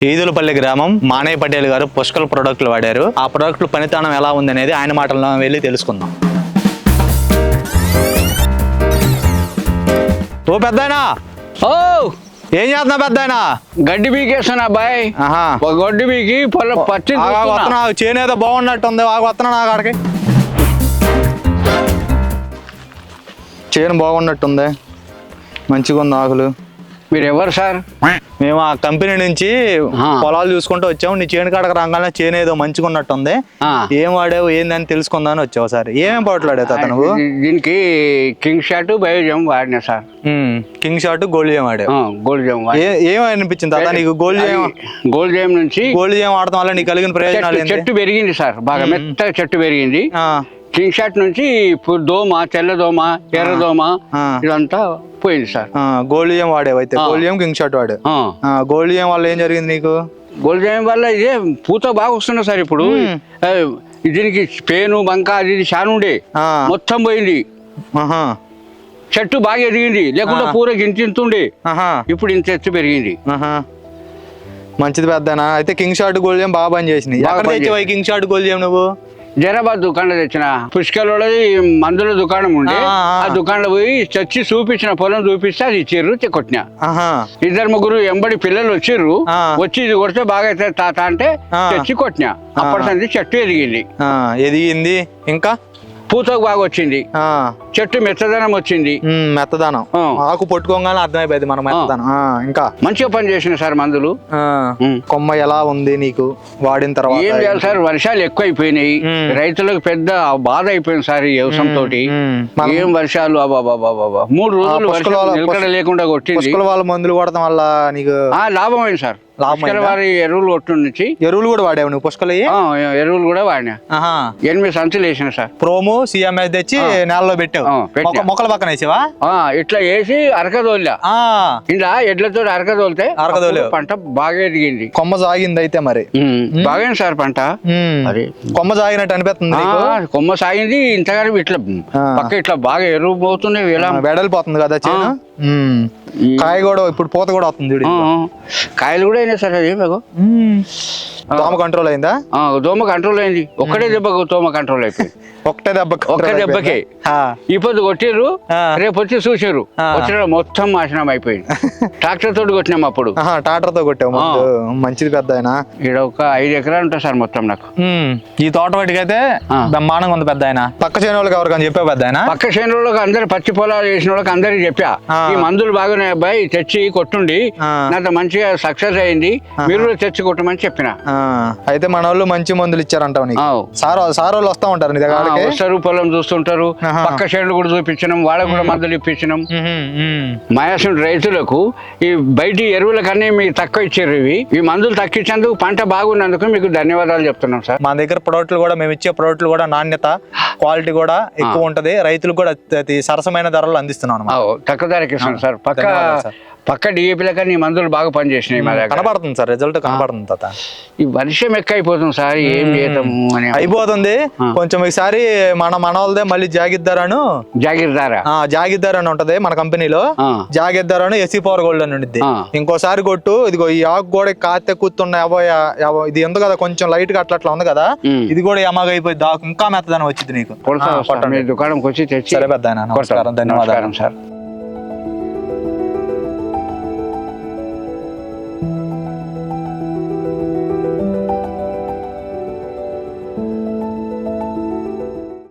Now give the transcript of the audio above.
ఈదులపల్లి గ్రామం మానయ్య పటేల్ గారు పుష్కల ప్రొడక్ట్లు వాడారు. ఆ ప్రొడక్ట్లు పనితనం ఎలా ఉంది అనేది ఆయన మాటల్లో వెళ్ళి తెలుసుకుందాం. ఓ పెద్దాయనా! ఓ! ఏం చేస్తున్నా పెద్దాయనా? గడ్డి బీకేస్తున్నా అబ్బాయి ఆహా. ఒక గడ్డి పొలం పచ్చి ఆగు, ఆగు, వస్తున్నా చేను ఏదో బాగున్నట్టుంది. ఆగు వస్తున్నా నాకు అక్కడికి చేను బాగున్నట్టుంది. మంచిగా ఉంది ఆకులు. మీరు ఎవరు సార్ మేము ఆ కంపెనీ నుంచి. పొలాలు చూసుకుంటూ వచ్చాము. నీ చేను కాడకు రాగానే చేను ఏదో మంచిగా ఉన్నట్టుంది. ఏం వాడావు ఏందని తెలుసుకుందామని వచ్చావు సార్. ఏమేం పౌడర్లు తాత నువ్వు? దీ- దీనికి కింగ్ షాట్ బయోజమ్ వాడినా sir. King shot gold gem వాడావు gold జమ్ ఏ అనిపించింది తాత నీకు గోల్డ్ జేమ్ గోల్డ్ జమ్ నుంచి గోల్డ్ జేమ్ వాడటం వల్ల నీకు కలిగిన ప్రయోజనాలు చెట్టు పెరిగింది సార్. బాగా మెత్తగా చెట్టు పెరిగింది. కింగ్ షాట్ నుంచి ఇప్పుడు దోమ తెల్ల దోమ ఎర్ర దోమ. ఇదంతా పోయింది సార్. అయితే. Gold gem king shot gold gem వల్ల ఏం జరిగింది నీకు? జమ్ వల్ల ఇదే పూత బాగా వస్తుంది సార్ ఇప్పుడు. దీనికి పేను బంక అది ఇది చాలా ఉండే. మొత్తం పోయింది. చెట్టు బాగా ఎదిగింది. లేకుంటే ఆ. పూర ఇంత ఇంత ఉండే ఆహా, ఇప్పుడు ఇంత ఎత్తు పెరిగింది. మంచిది పెద్దనా? అయితే కింగ్ షాట్ జేమ్ బాగా పని చేసింది కింగ్ షాట్ జేమ్ నువ్వు? జరాబాద్ దుకాణం తెచ్చిన పుష్కలోది మందుల దుకాణం ఉండే. ఆ, దుకాణంలో పోయి చచ్చి చూపించిన పొలం చూపిస్తే అది ఇచ్చిర్రు కొట్టినా. ఇద్దరు ముగ్గురు ఎంబడి పిల్లలు వచ్చిర్రు. వచ్చి ఇది కొడితే బాగా అవుతుంది తాత అంటే ఆ. తెచ్చి కొట్టినా. అప్పటి సంది చెట్టు ఎదిగింది. ఎదిగింది. ఇంకా? పూతకు బాగా వచ్చింది. ఆ, చెట్టు మెత్తదనం వచ్చింది. మెత్తదనం. ఆకు పట్టుకోగానే అర్థమైపోయింది మన మెత్తదనం. ఇంకా. మంచిగా పని చేసిన సార్ మందులు. కొమ్మ ఎలా ఉంది నీకు? వాడిన తర్వాత ఏం చేయాలి సార్? వర్షాలు ఎక్కువైపోయినాయి. మ్మ్. రైతులకు పెద్ద బాధ అయిపోయింది సార్ ఈ వ్యవసాయం తోటి ఏం వర్షాలు? మూడు రోజులు వర్షాలు లేకుండా కొట్టింది. పుష్కల వాళ్ళ మందులు కొడటం వల్ల నీకు ఆ లాభం అయింది సార్? పుష్కల వారి ఎరువులు కొట్టు నుంచి. ఎరువులు కూడా వాడావు నువ్వు పుష్కలయ్యి? ఆ, ఎరువులు కూడా వాడినా. ఎనిమిది సంచులు వేసిన సార్. ప్రోము సిఎంఎస్ తెచ్చి. నేలలో పెట్టావు. మొక్కల పక్కన వేసావా? ఇట్లా వేసి అరకదోల్లా ఆ, ఇలా ఎడ్లతో అరకదోలితే అరకదోలావు. అప్పుడు పంట బాగా ఎదిగింది. కొమ్మ సాగింది అయితే మరి బాగైంది సార్ పంట? అది కొమ్మ సాగినట్టు అనిపిస్తుంది కొమ్మ సాగింది ఇంతగానే ఇట్లా. పక్క ఇట్లా బాగా ఎరువు పోతున్నాయి వెడలిపోతుంది కదా కాయ కూడా ఇప్పుడు పూత కూడా వస్తుంది. కాయలు కూడా అయినాయి సార్ అది. ఉమ్. దోమ కంట్రోల్ అయిందా? ఆ, దోమ కంట్రోల్ అయింది. ఒక్కటే దెబ్బకు దోమ కంట్రోల్ అయిపోయింది. ఒక్కటే దెబ్బ ఒక్క దెబ్బకే. ఈ పొద్దు కొట్టిర్రు ఆ. రేపు వచ్చి చూసారు. వచ్చిన మొత్తం నాశనం అయిపోయింది. ట్రాక్టర్ తోటి కొట్టినాం అప్పుడు. టాటర్తో కొట్టావు ముందు మంచిది పెద్ద ఆయన. ఇక్కడ ఒక ఐదు ఎకరాలు ఉంటుంది సార్ మొత్తం నాకు. ఈ తోట వాటికైతే. బ్రహ్మాండంగా ఉంది పెద్ద ఆయన. పక్క చేను వాళ్ళకి ఎవరికని చెప్పావు పెద్ద ఆయన? పక్క చేనులకు అందరు పచ్చి పొలాలు వేసిన వాళ్ళకి అందరికి చెప్పా. ఈ మందులు బాగున్నాయి అబ్బాయి తెచ్చి కొట్టుండి. నాతో మంచిగా సక్సెస్ అయింది. మీరు కూడా తెచ్చి కొట్టమని చెప్పిన. అయితే మన వాళ్ళు మంచి మందులు ఇచ్చారంటావు. సార్ సార్ వాళ్ళు వస్తా ఉంటారు నీ ఆ, దగ్గరికి వస్తారు పొలం చూస్తుంటారు. పక్క చేనులు కూడా చూపించినాం వాళ్ళకు కూడా మందులు ఇప్పించినాం. ఉహుం, ఉమ్. మాయాసం రైతులకు ఈ బయటి ఎరువుల కన్నా మీకు తక్కువ ఇచ్చారు ఇవి. ఈ మందులు ఇచ్చేందుకు పంట బాగున్నందుకు మీకు ధన్యవాదాలు చెప్తున్నాం సార్. మా దగ్గర ప్రొడక్ట్లు కూడా మేము ఇచ్చే ప్రొడక్ట్లు కూడా నాణ్యత. క్వాలిటీ కూడా ఎక్కువ ఉంటది. రైతులకు కూడా అతి సరసమైన ధరలు అందిస్తున్నాం అన్నమాట. తక్కువ ధరకి ఇస్తున్నాం సార్. పక్క. పక్క డిఏపీల కన్నా ఈ మందులు బాగా పనిచేసినాయి మా దగ్గర. కనబడుతుంది సార్ రిజల్ట్ కనబడుతుంది తాత. ఈ వర్షం ఎక్కువ అయిపోతుంది సార్ ఏం చేద్దాము అని అయిపోతుంది. కొంచెం ఈసారి మన మన వాళ్ళదే మళ్ళీ జాగిద్దారను జాగిరదారా? ఆ జాగిద్దార్ అని ఉంటది మన కంపెనీలో. జాగిద్దార్ అని ఎస్సీ పవర్ గోల్డ్ అని ఉండిద్ది. ఇంకోసారి కొట్టు ఇదిగో ఈ ఆకు కూడా కాతే కూర్చున్న యాభై ఇది ఉంది కదా కొంచెం లైట్గా అట్లా అట్లా ఉంది కదా. ఇది కూడా యమాగా అయిపోయింది ఆకు ఇంకా మెత్తదనం వచ్చింది నీకు. కొడతా ఆ, వస్తా. కొట్టండి. మీ దుకాణంకి వచ్చి తెచ్చి సరే పెద్ద. ధన్యవాదాలు. సార్